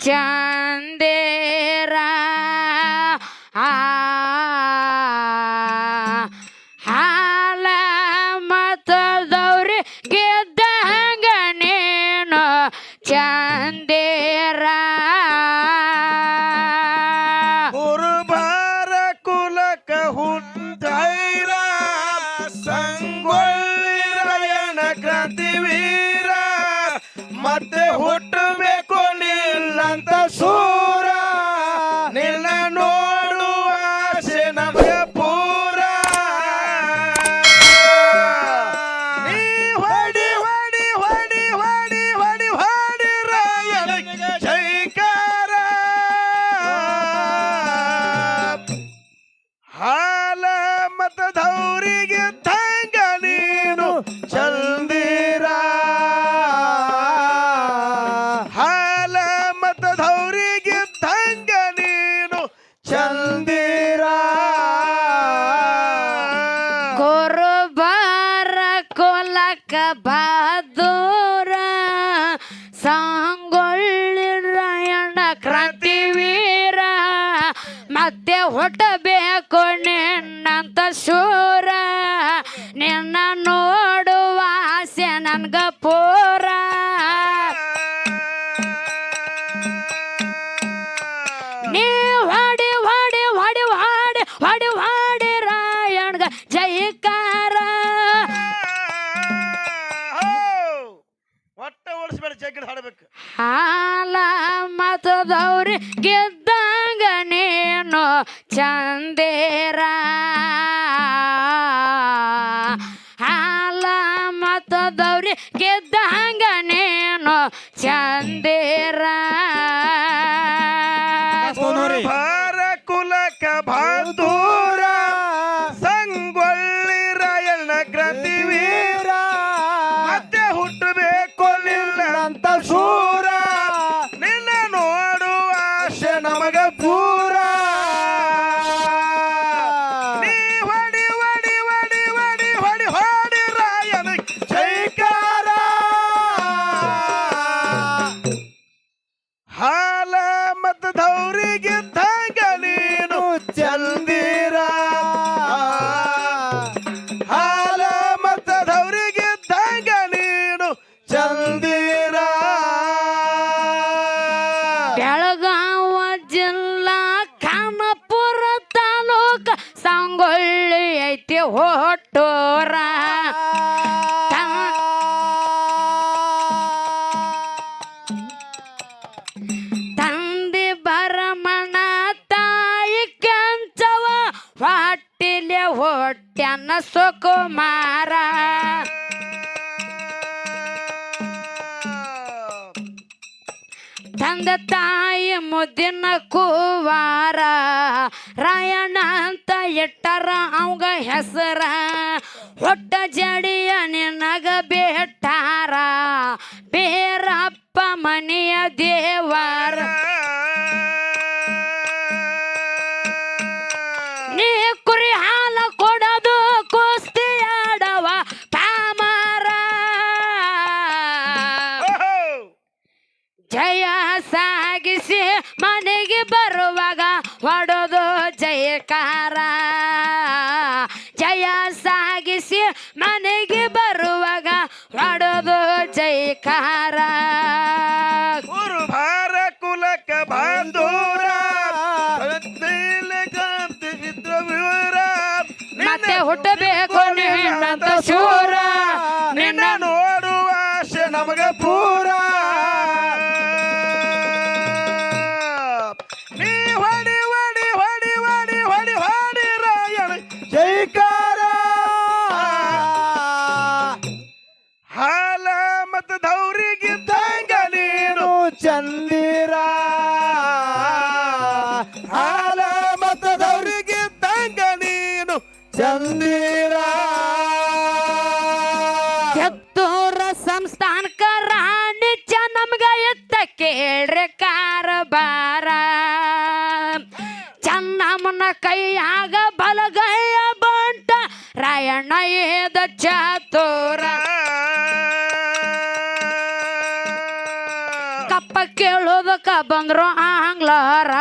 じゃんで ಬೇಕು ನಿನ್ನಂತ ಶೂರ. ನಿನ್ನ ನೋಡುವ ಆಸೆ ನನ್ಗ ಪೂರ. ನೀ ಹೊಡಿ ಹೊಡಿ ಹೊಡಿ ಹೊಡಿ ಹೊಡಿ ಹೊಡಿ ರಾಯಣ್ಗ ಜೈಕಾರ. ಹೊಟ್ಟೆ ಓಡಿಸ್ಬೇಡ ಜಗ್ಗಡ ಹಾಡಬೇಕು. ಹಾಲ ಮತದವ್ರಿ ಗೆದ್ದ 盘儿都 ಕೊಟ್ಟ್ಯಾನ ಸುಕುಮಾರ ತಂದ ತಾಯಿ ಮುದ್ದಿನ ಕೂವಾರ. ರಾಯಣ್ಣ ಅಂತ ಇಟ್ಟರ ಅವಂಗ ಹೆಸರ. ಹೊಟ್ಟ ಜಡಿಯ ನಿನಗ ಬೇಟಾರ ಬೇರಪ್ಪ ಮನೆಯ ದೇವರ. ನೀ ಕುರಿ ಹಾ ಸಾಗಿಸಿ ಮನೆಗೆ ಬರುವಾಗ ಹೊಡೋದು ಜಯಕಾರ. ಜಯ ಸಾಗಿಸಿ ಮನೆಗೆ ಬರುವಾಗ ಹೊಡೋದು ಜಯಕಾರ. ಭಾರ ಕುಲಕ ಬಾಂಧೂರ ಮತ್ತೆ ಹುಟ್ಟಬೇಕು ಕೇಳ್ರೆ ಕಾರಬಾರ. ಚನ್ನಮ್ಮನ ಕೈಯಾಗ ಬಲಗೈಯ ಬಂಟ, ರಾಯಣ್ಣ ಏದ ಚಾತೋರ. ಕಪ್ಪ ಕೇಳೋದಕ್ಕ ಬಂದ್ರು ಆಂಗ್ಲರ,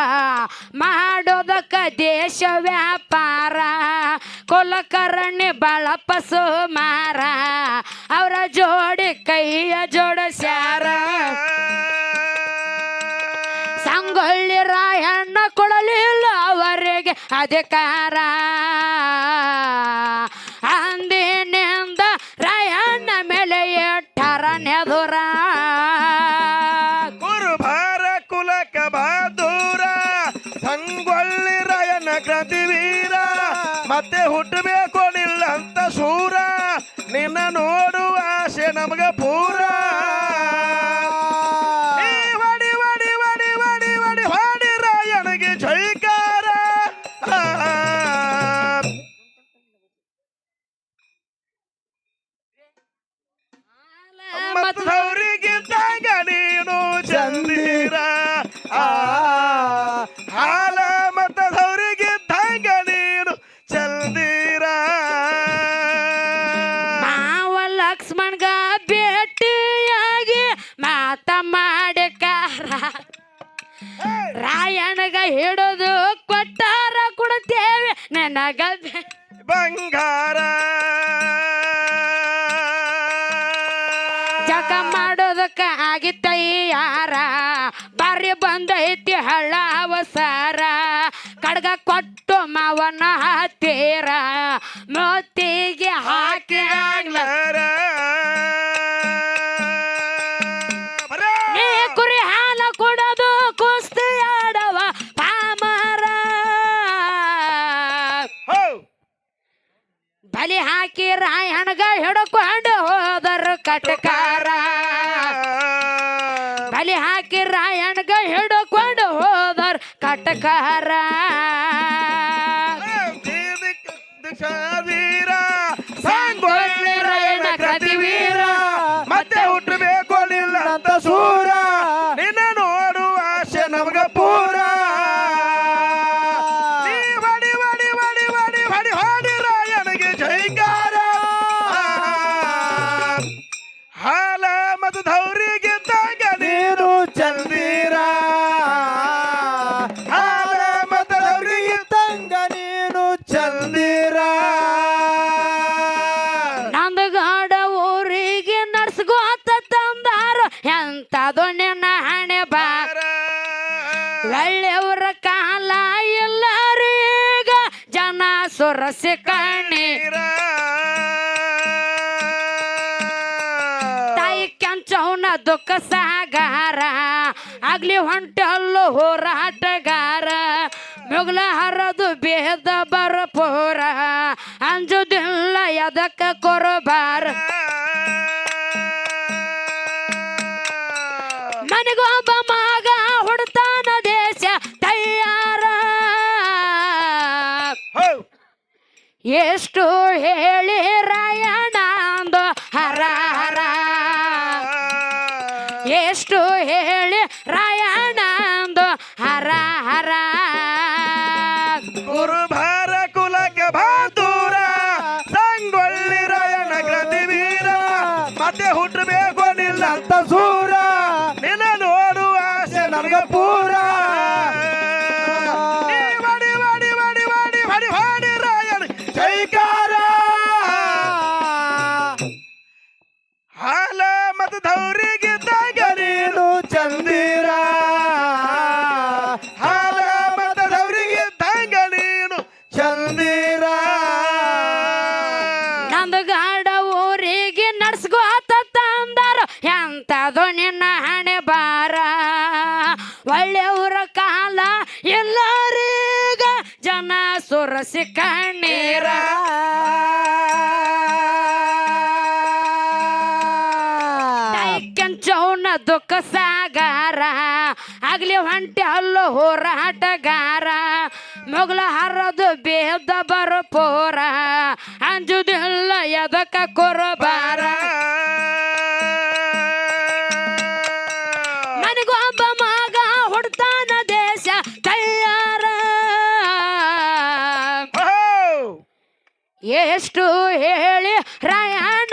ಮಾಡೋದಕ್ಕ ದೇಶ ವ್ಯಾಪಾರ. ಕುಲಕರ್ಣಿ ಬಳಪ ಸುಮಾರ, ಅವರ ಜೋಡಿ ಕೈಯ ಜೋಡಿಸ್ಯಾರ. ಕೊಡಲಿಲ್ಲ ಅವರಿಗೆ ಅಧಿಕಾರ. ಅಂದಿನಿಂದ ರಾಯಣ್ಣ ಮೇಲೆ ಎಟ್ಟರ ನೆದುರ. ಗುರುಭಾರ ಕುಲಕ ಬಾದೂರ ಸಂಗೊಳ್ಳಿ ರಾಯನ ಕ್ರಾಂತಿವೀರ ಮತ್ತೆ ಹುಟ್ಟಬೇಕು ಅಂತ ಸೂರ ನಿನ್ನ ನೋಡುವ ಆಸೆ ನಮಗೆ ಪೂರ. ಜಗ ಮಾಡೋದಕ್ಕ ಆಗಿತ್ತಯ್ಯಾರ ಬಾರಿ ಬಂದೈತಿ ಹಳ್ಳ ಅವಸಾರ. ಕಡ್ಗ ಕೊಟ್ಟು ಮಾವನ ಹತ್ತೀರ. ಮೋತಿಗೆ ಹಾಕಿ ಕುರಿ ಹಾಲ ಕೊಡೋದು ಕುಸ್ತಿ ಆಡವ ಪಾಮರ. ಬಲಿ ಹಾಕಿ ರಾಯಣಗ ಹಿಡ್ಕೊಂಡು ಹೋದರು ಕಟಕಾರ ಕಟಕಾರ ಒಳ್ಳೆಯವರ ಕಾಲ ಎಲ್ಲರೀಗ ಜನ ಸುರಸಿ ಕಣ್ಣಿ ತಾಯಿ ಕೆಂಚವನ ದುಃಖ ಸಾಗಾರ, ಆಗ್ಲಿ ಹೊಂಟಲ್ಲು ಹೋರಾಟಗಾರ ಮುಗ್ಲ ಹರದು ಬೇದ ಬರಪೋರ, ಅಂಜುದಿಲ್ಲ ಎದಕ್ಕ ಕೊರಬಾರ. ಮನೆಗೊಬ್ಬ ಎಷ್ಟು ಹೇಳಿ ರಾಯಣ ಅಂದು ಹರ ಹರ. ಎಷ್ಟು ಹೇಳಿ ರಾಯಣ ಅಂದು ಹರ ಹರ. ಗುರುಭಾರ ಕುಲಕ್ಕೆ ಬಹಾದೂರ ಸಂಗೊಳ್ಳಿ ರಾಯಣ್ಣ ವೀರ. ಮತ್ತೆ ಹುಟ್ಟಬೇಕು ನಿಲ್ಲಂತ ಸೂರ. ನಿನ್ನ ನೋಡುವ ಆಸೆ ನಮಗ ಪೂರ. ಎಂತದು ನಿನ್ನ ಹಣೆ ಬಾರ? ಒಳ್ಳೆಯವರ ಕಾಲ ಎಲ್ಲರೀಗ ಜನ ಸುರಸಿ ಕಣ್ಣೀರ. ಕೆಂಚವನ ದುಃಖ ಸಾಗಾರ. ಆಗ್ಲಿ ಹೊಂಟೆ ಹಲ್ಲು ಹೋರಾಟಗಾರ ಮೊಗಲ ಹರದು ಬೇದ ಬರಪೋರ. ಅಂಜುದಿಲ್ಲ ಎದಕ ಕೊರಬಾರ. ಎಷ್ಟು ಹೇಳಿ ರಾಯಣ್ಣ?